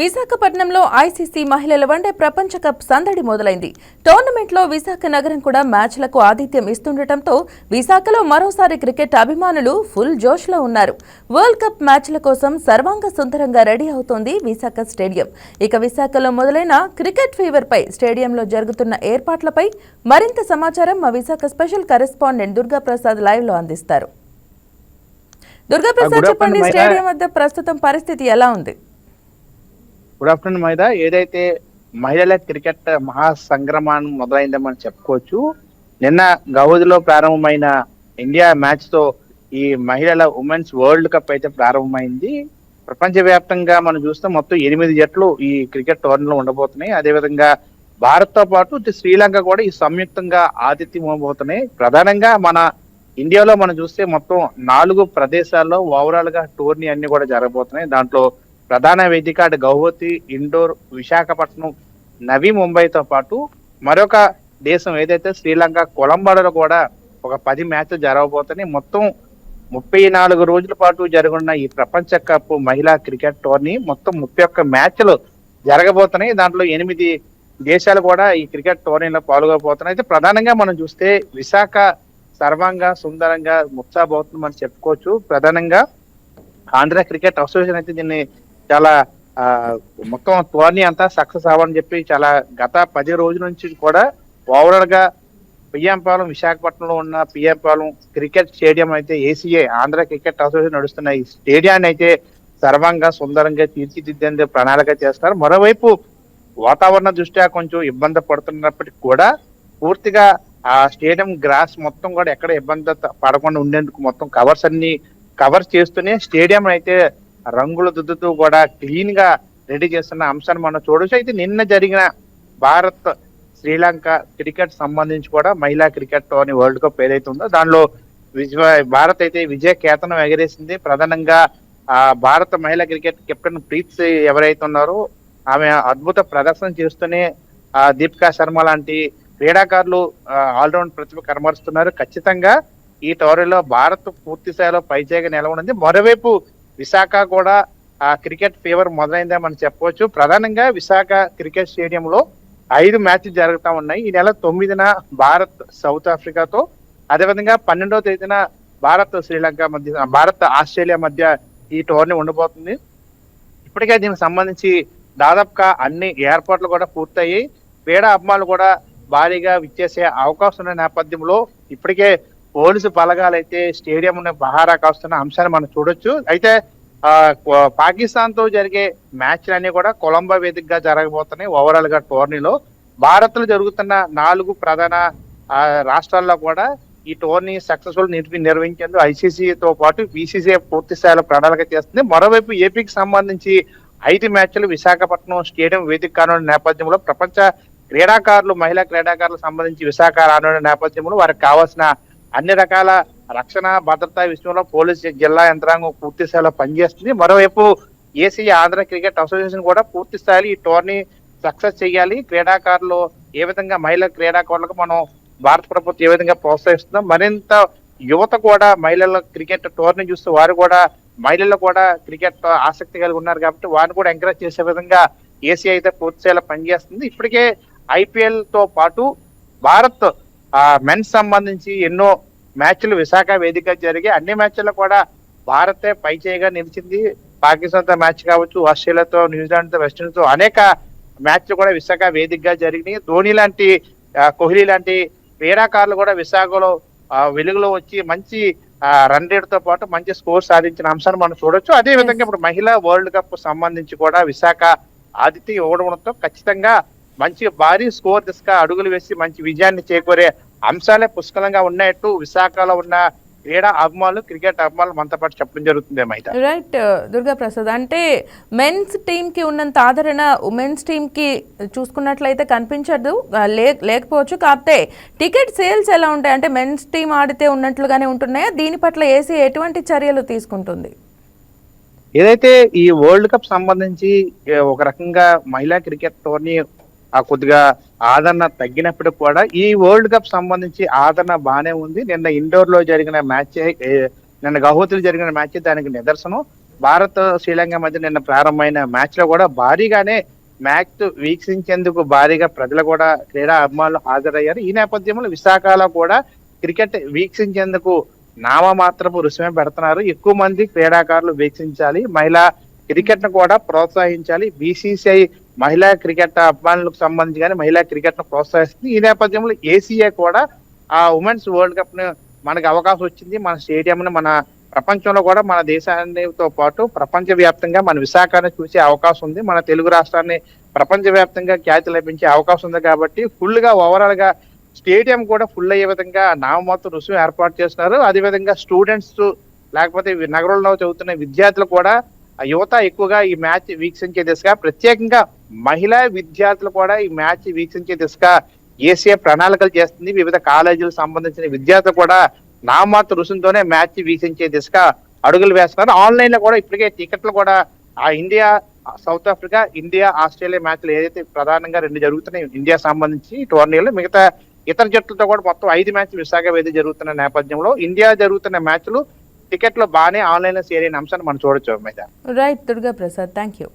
విశాఖపట్నంలో ఐసీసీ మహిళల వన్డే ప్రపంచ కప్ సందడి మొదలైంది. టోర్నమెంట్లో విశాఖ నగరం కూడా మ్యాచ్లకు ఆతిథ్యం ఇస్తుండటంతో విశాఖలో మరోసారి క్రికెట్ అభిమానులు ఫుల్ జోష్లో ఉన్నారు. వరల్డ్ కప్ మ్యాచ్ల కోసం సర్వాంగ సుందరంగా రెడీ అవుతోంది విశాఖ స్టేడియం. ఇక విశాఖలో మొదలైన క్రికెట్ ఫీవర్ పై స్టేడియంలో జరుగుతున్న ఏర్పాట్లపై మరింత సమాచారం మా విశాఖ స్పెషల్ కరెస్పాండెంట్ దుర్గా ప్రసాద్ లైవ్లో అందిస్తారు దుర్గా ప్రసాద్ Good చెప్పండి స్టేడియం వద్ద ప్రస్తుతం పరిస్థితి ఎలా ఉంది? గుడ్ ఆఫ్టర్నూన్ మైదా ఏదైతే మహిళల క్రికెట్ మహా మొదలైందని మనం చెప్పుకోవచ్చు నిన్న గౌహతిలో ప్రారంభమైన ఇండియా మ్యాచ్తో ఈ మహిళల ఉమెన్స్ వరల్డ్ కప్ అయితే ప్రారంభమైంది. ప్రపంచవ్యాప్తంగా మనం చూస్తే మొత్తం ఎనిమిది జట్లు ఈ క్రికెట్ టోర్నీలో ఉండబోతున్నాయి. అదేవిధంగా భారత్తో పాటు శ్రీలంక కూడా ఈ సంయుక్తంగా ఆతిథ్యం ఇవ్వబోతున్నాయి ప్రధానంగా మన ఇండియాలో మనం చూస్తే మొత్తం నాలుగు ప్రదేశాల్లో ఓవరాల్గా టోర్నీ అన్ని కూడా జరగబోతున్నాయి. దాంట్లో ప్రధాన వేదిక అటు గౌహతి ఇండోర్ విశాఖపట్నం నవీ ముంబైతో పాటు మరొక దేశం ఏదైతే శ్రీలంక కొలంబోలో కూడా ఒక పది మ్యాచ్లు జరగబోతున్నాయి. మొత్తం ముప్పై నాలుగు రోజుల పాటు జరుగున్న ఈ ప్రపంచ కప్ మహిళా క్రికెట్ టోర్నీ మొత్తం ముప్పై ఒక్క మ్యాచ్లు జరగబోతున్నాయి. దాంట్లో ఎనిమిది దేశాలు కూడా ఈ క్రికెట్ టోర్నీలో పాల్గొబోతున్నాయి అయితే ప్రధానంగా మనం చూస్తే విశాఖ సర్వంగా సుందరంగా ముత్సాబోతుంది మనం చెప్పుకోవచ్చు. ప్రధానంగా ఆంధ్ర క్రికెట్ అసోసియేషన్ అయితే దీన్ని చాలా మొత్తం టోర్నీ అంతా సక్సెస్ అవ్వని చెప్పి చాలా గత పది రోజుల నుంచి కూడా ఓవరాల్గా పిఎంపాలెం విశాఖపట్నంలో ఉన్న పిఎంపాలెం క్రికెట్ స్టేడియం అయితే ఏసీఏ ఆంధ్ర క్రికెట్ అసోసియేషన్ నడుస్తున్న ఈ స్టేడియాన్ని అయితే సర్వంగా సుందరంగా తీర్చిదిద్దేందుకు ప్రణాళిక చేస్తారు. మరోవైపు వాతావరణ దృష్ట్యా కొంచెం ఇబ్బంది పడుతున్నప్పటికీ కూడా పూర్తిగా ఆ స్టేడియం గ్రాస్ మొత్తం కూడా ఎక్కడ ఇబ్బంది పడకుండా ఉండేందుకు మొత్తం కవర్స్ అన్ని కవర్ చేస్తూనే స్టేడియం అయితే రంగులు దిద్దుతూ కూడా క్లీన్గా రెడీ చేస్తున్న అంశాన్ని మనం చూడొచ్చు. అయితే నిన్న జరిగిన భారత్ శ్రీలంక క్రికెట్ సంబంధించి కూడా మహిళా క్రికెట్ టోర్నీ వరల్డ్ కప్ ఏదైతే ఉందో దానిలో విజయ భారత్ అయితే విజయ కేతనం ఎగరేసింది. ప్రధానంగా ఆ భారత మహిళా క్రికెట్ కెప్టెన్ ప్రీత్ ఎవరైతే ఉన్నారో ఆమె అద్భుత ప్రదర్శన చేస్తూనే ఆ దీపికా శర్మ లాంటి క్రీడాకారులు ఆల్రౌండ్ ప్రతిభ కనబరుస్తున్నారు. ఖచ్చితంగా ఈ టోర్నీలో భారత్ పూర్తి స్థాయిలో పైచేగా నిలవనుంది. మరోవైపు విశాఖ కూడా ఆ క్రికెట్ ఫీవర్ మొదలైందని మనం చెప్పవచ్చు. ప్రధానంగా విశాఖ క్రికెట్ స్టేడియంలో ఐదు మ్యాచ్లు జరుగుతూ ఉన్నాయి. ఈ నెల తొమ్మిదిన భారత్ సౌత్ ఆఫ్రికాతో అదేవిధంగా పన్నెండవ తేదీన భారత్ శ్రీలంక మధ్య భారత్ ఆస్ట్రేలియా మధ్య ఈ టోర్నీ ఉండబోతుంది. ఇప్పటికే దీనికి సంబంధించి దాదాపుగా అన్ని ఏర్పాట్లు కూడా పూర్తయ్యాయి. క్రీడా అభిమానులు కూడా భారీగా విచ్చేసే అవకాశం ఉన్న నేపథ్యంలో ఇప్పటికే పోలీసు బలగాలైతే అయితే స్టేడియం బహారా కాస్తున్న అంశాన్ని మనం చూడొచ్చు. అయితే ఆ పాకిస్తాన్తో జరిగే మ్యాచ్లన్నీ కూడా కొలంబో వేదికగా జరగబోతున్నాయి ఓవరాల్గా టోర్నీలో. భారత్లో జరుగుతున్న నాలుగు ప్రధాన ఆ, రాష్ట్రాల్లో కూడా ఈ టోర్నీ సక్సెస్ఫుల్ నిర్వహించేందుకు ఐసీసీతో పాటు బీసీసీ పూర్తి స్థాయిలో ప్రణాళిక చేస్తుంది. మరోవైపు ఏపీకి సంబంధించి ఐదు మ్యాచ్లు విశాఖపట్నం స్టేడియం వేదిక కానున్న నేపథ్యంలో ప్రపంచ క్రీడాకారులు మహిళా క్రీడాకారులకు సంబంధించి విశాఖ రానున్న నేపథ్యంలో వారికి కావాల్సిన అన్ని రకాల రక్షణ భద్రతా విషయంలో పోలీస్ జిల్లా యంత్రాంగం పూర్తి స్థాయిలో పనిచేస్తుంది. మరోవైపు ఏసీ ఆంధ్ర క్రికెట్ అసోసియేషన్ కూడా పూర్తి స్థాయిలో ఈ టోర్నీ సక్సెస్ చేయాలి. క్రీడాకారులు ఏ విధంగా మహిళా క్రీడాకారులకు మనం భారత ప్రభుత్వం ఏ విధంగా ప్రోత్సహిస్తుందో మరింత యువత కూడా మహిళల క్రికెట్ టోర్నీ చూస్తూ వారు కూడా మహిళలు కూడా క్రికెట్ ఆసక్తి కలిగి ఉన్నారు కాబట్టి వారిని కూడా ఎంకరేజ్ చేసే విధంగా ఏసీ అయితే పూర్తి స్థాయిలో పనిచేస్తుంది. ఇప్పటికే ఐపీఎల్తో పాటు భారత్ ఆ మెన్స్ సంబంధించి ఎన్నో మ్యాచ్లు విశాఖ వేదిక జరిగి అన్ని మ్యాచ్ల్లో కూడా భారతే పై చేయగా నిలిచింది. పాకిస్తాన్తో మ్యాచ్ కావచ్చు ఆస్ట్రేలియాతో న్యూజిలాండ్తో వెస్టిండీస్తో అనేక మ్యాచ్లు కూడా విశాఖ వేదికగా జరిగినాయి. ధోని లాంటి కోహ్లీ లాంటి క్రీడాకారులు కూడా విశాఖలో వెలుగులో వచ్చి మంచి రన్ రేట్తో పాటు మంచి స్కోర్ సాధించిన అంశాన్ని మనం చూడొచ్చు. అదే విధంగా ఇప్పుడు మహిళా వరల్డ్ కప్ సంబంధించి కూడా విశాఖ ఆతిథ్యం ఇవ్వడంతో ఖచ్చితంగా మంచి భారీ స్కోర్ దిశగా అడుగులు వేసి మంచి విజయాన్ని చేకూరే అంశాలే పుష్కలంగా ఉన్నట్టు విశాఖలో ఉన్న క్రీడా అభిమానులు క్రికెట్ అభిమానులు మనతో పాటు చెప్పడం జరుగుతుంది రైట్ దుర్గా ప్రసాద్. అంటే మెన్స్ టీమ్కి ఉన్నంత ఆదరణ ఉమెన్స్ టీమ్కి చూసుకున్నట్లయితే కనిపించదు లేకపోవచ్చు. కాకపోతే టికెట్ సేల్స్ ఎలా ఉంటాయి? అంటే మెన్స్ టీమ్ ఆడితే ఉన్నట్లుగానే ఉంటున్నాయా? దీని పట్ల ఏసీ ఎటువంటి చర్యలు తీసుకుంటుంది? ఏదైతే ఈ వరల్డ్ కప్ సంబంధించి ఒక రకంగా మహిళా క్రికెట్ టోర్నీ ఆ కొద్దిగా ఆదరణ తగ్గినప్పటికి కూడా ఈ వరల్డ్ కప్ సంబంధించి ఆదరణ బాగానే ఉంది. నిన్న ఇండోర్లో జరిగిన మ్యాచ్ నిన్న గౌహతిలో జరిగిన మ్యాచ్ దానికి నిదర్శనం. భారత్ శ్రీలంక మధ్య నిన్న ప్రారంభమైన మ్యాచ్లో కూడా భారీగానే మ్యాచ్ వీక్షించేందుకు భారీగా ప్రజలు కూడా క్రీడా అభిమానులు హాజరయ్యారు. ఈ నేపథ్యంలో విశాఖలో కూడా క్రికెట్ వీక్షించేందుకు నామమాత్రపు రుసుమే పెడుతున్నారు. ఎక్కువ మంది క్రీడాకారులు వీక్షించాలి. మహిళా క్రికెట్ను కూడా ప్రోత్సహించాలి. బీసీసీఐ మహిళా క్రికెట్ అభిమానులకు సంబంధించి కానీ మహిళా క్రికెట్ను ప్రోత్సహిస్తుంది. ఈ నేపథ్యంలో ఏసీఏ కూడా ఆ ఉమెన్స్ వరల్డ్ కప్ను మనకి అవకాశం వచ్చింది. మన స్టేడియం మన ప్రపంచంలో కూడా మన దేశాన్నితో పాటు ప్రపంచ వ్యాప్తంగా మన విశాఖను చూసే అవకాశం ఉంది. మన తెలుగు రాష్ట్రాన్ని ప్రపంచ వ్యాప్తంగా ఖ్యాతి లభించే అవకాశం ఉంది కాబట్టి ఫుల్గా ఓవరాల్గా స్టేడియం కూడా ఫుల్ అయ్యే విధంగా నామమాత్రం రుసుము ఏర్పాటు చేస్తున్నారు. అదే విధంగా స్టూడెంట్స్ లేకపోతే నగరంలో చదువుతున్న విద్యార్థులు కూడా యువత ఎక్కువగా ఈ మ్యాచ్ వీక్షించే దిశగా ప్రత్యేకంగా మహిళా విద్యార్థులు కూడా ఈ మ్యాచ్ వీక్షించే దిశగా ఏసీఏ ప్రణాళికలు చేస్తుంది. వివిధ కాలేజీలకు సంబంధించిన విద్యార్థులు కూడా నామాత్ర రుసుంతోనే మ్యాచ్ వీక్షించే దిశగా అడుగులు వేస్తున్నారు. ఆన్లైన్లో కూడా ఇప్పటికే టికెట్లు కూడా ఆ India South Africa India Australia మ్యాచ్లు ఏదైతే ప్రధానంగా రెండు జరుగుతున్నాయి ఇండియా సంబంధించి టోర్నీలు మిగతా ఇతర జట్లతో కూడా మొత్తం ఐదు మ్యాచ్లు విశాఖ వేది జరుగుతున్న నేపథ్యంలో ఇండియా జరుగుతున్న మ్యాచ్లు టికెట్లు బాగానే ఆన్లైన్లో సేల్ అయిన అంశాన్ని మనం చూడొచ్చు మీద right Durga Prasad thank you.